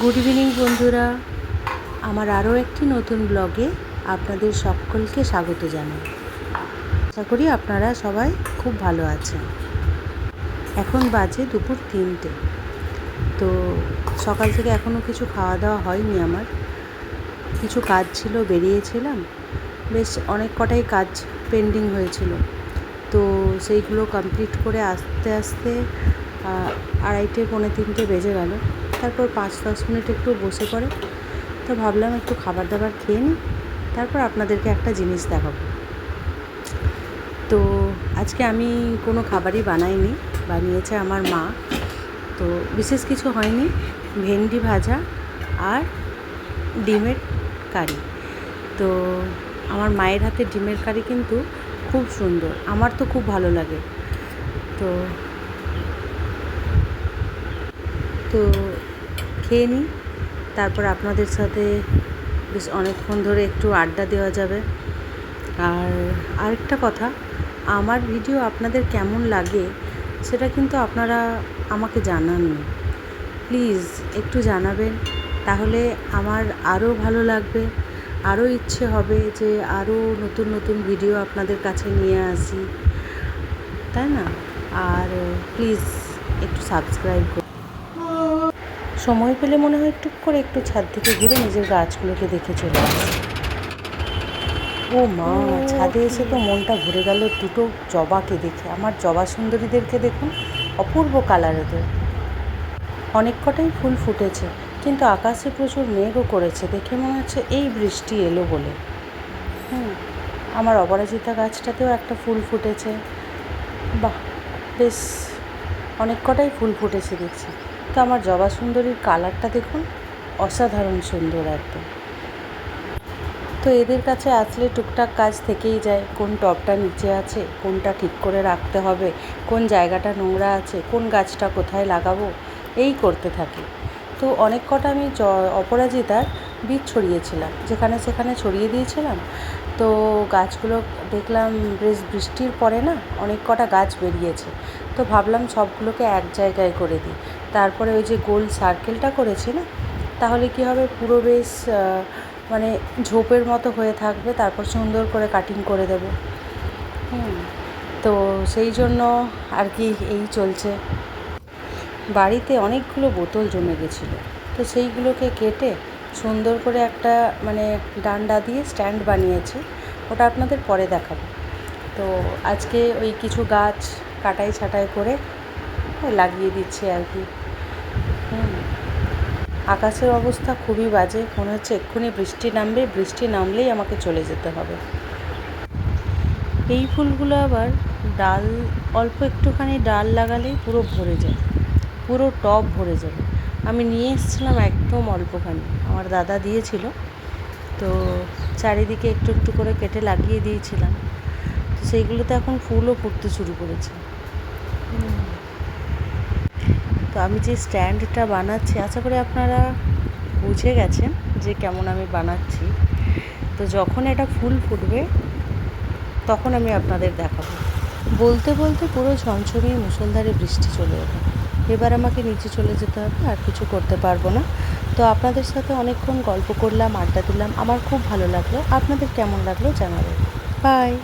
Good evening বন্ধুরা। আমার আরও একটি নতুন ব্লগে আপনাদের সকলকে স্বাগত জানাই। আশা করি আপনারা সবাই খুব ভালো আছেন। এখন বাজে দুপুর তিনটে। তো সকাল থেকে এখনও কিছু খাওয়া দাওয়া হয়নি আমার। কিছু কাজ ছিল, বেরিয়েছিলাম। বেশ অনেক কটাই কাজ পেন্ডিং হয়েছিল। তো সেইগুলো কমপ্লিট করে আস্তে আস্তে আড়াইটে, পৌনে তিনটে বেজে গেল। তারপর পাঁচ, দশ মিনিট একটু বসে পড়ে। তো ভাবলাম একটু খাবার দাবার খেয়ে নিই। তারপর আপনাদেরকে একটা জিনিস দেখাবো। তো আজকে আমি কোনো খাবারই বানাইনি, বানিয়েছে আমার মা। তো বিশেষ কিছু হয়নি, ভেন্ডি ভাজা আর ডিমের কারি। তো আমার মায়ের হাতে ডিমের কারি কিন্তু খুব সুন্দর, আমার তো খুব ভালো লাগে। তো তো খেয়ে নিই। তারপর আপনাদের সাথে বেশ অনেকক্ষণ ধরে একটু আড্ডা দেওয়া যাবে। আর আরেকটা কথা, আমার ভিডিও আপনাদের কেমন লাগে সেটা কিন্তু আপনারা আমাকে জানাননি। প্লিজ একটু জানাবেন, তাহলে আমার আরও ভালো লাগবে। আরও ইচ্ছে হবে যে আরও নতুন নতুন ভিডিও আপনাদের কাছে নিয়ে আসি। তাই না? আর প্লিজ একটু সাবস্ক্রাইব সময় পেলে মনে হয় টুক করে একটু ছাদ থেকে ঘুরে নিজের গাছগুলোকে দেখে চলে আসি। ও মা, ছাদে এসে তো মনটা ভরে গেল দুটো জবাকে দেখে। আমার জবা সুন্দরীদেরকে দেখুন, অপূর্ব কালার এদের। অনেক কটাই ফুল ফুটেছে, কিন্তু আকাশে প্রচুর মেঘও করেছে। দেখে মনে হচ্ছে এই বৃষ্টি এলো বলে। হুম, আমার অপরাজিতা গাছটাতেও একটা ফুল ফুটেছে। বাহ, বেশ, অনেক কটাই ফুল ফুটেছে দেখছি। তো আমার জবা সুন্দরীর কালারটা দেখুন, অসাধারণ সুন্দর একদম। তো এদের কাছে আসলে টুকটাক কাজ থেকেই যায়, কোন টবটা নিচে আছে, কোনটা ঠিক করে রাখতে হবে, কোন জায়গাটা নোংরা আছে, কোন গাছটা কোথায় লাগাবো, এই করতে থাকি। তো অনেক কটা আমি অপরাজিতার বীজ ছড়িয়েছিলাম। যেখানে সেখানে ছড়িয়ে দিয়েছিলাম। তো গাছগুলো দেখলাম বেশ বৃষ্টির পরে না অনেক কটা গাছ বেরিয়েছে। তো ভাবলাম সবগুলোকে এক জায়গায় করে দিই। তারপরে ওই যে গোল সার্কেলটা করেছি না, তাহলে কি হবে? পুরো বেশ মানে ঝোপের মতো হয়ে থাকবে। তারপর সুন্দর করে কাটিং করে দেবো। হুম, তো সেই জন্য আর কি এই চলছে। বাড়িতে অনেকগুলো বোতল জমে গেছিল। তো সেইগুলোকে কেটে সুন্দর করে একটা মানে ডান্ডা দিয়ে স্ট্যান্ড বানিয়েছি, ওটা আপনাদের পরে দেখাবো। তো আজকে ওই কিছু গাছ কাটাই ছাটাই করে লাগিয়ে দিচ্ছি আর কি। আকাশের অবস্থা খুবই বাজে, মনে হচ্ছে এক্ষুনি বৃষ্টি নামবে, বৃষ্টি নামলেই আমাকে চলে যেতে হবে। এই ফুলগুলো আবার ডাল, অল্প একটুখানি ডাল লাগালেই পুরো ভরে যায়, পুরো টব ভরে যাবে। আমি নিয়ে এসেছিলাম একদম অল্পখানি। আমার দাদা দিয়েছিল। তো চারিদিকে একটু একটু করে কেটে লাগিয়ে দিয়েছিলাম। তো সেইগুলোতে এখন ফুলও ফুটতে শুরু করেছে। তো আমি যে স্ট্যান্ডটা বানাচ্ছি, আশা করি আপনারা বুঝে গেছেন যে কেমন আমি বানাচ্ছি। তো যখন এটা ফুল ফুটবে, তখন আমি আপনাদের দেখাবো। বলতে বলতে পুরো ঝমঝমিয়ে মুষলধারে বৃষ্টি চলে এলো। এবার আমাকে নিচে চলে যেতে হবে, আর কিছু করতে পারব না। তো আপনাদের সাথে অনেকক্ষণ গল্প করলাম, আড্ডা দিলাম, আমার খুব ভালো লাগল। আপনাদের কেমন লাগল জানাবেন। বাই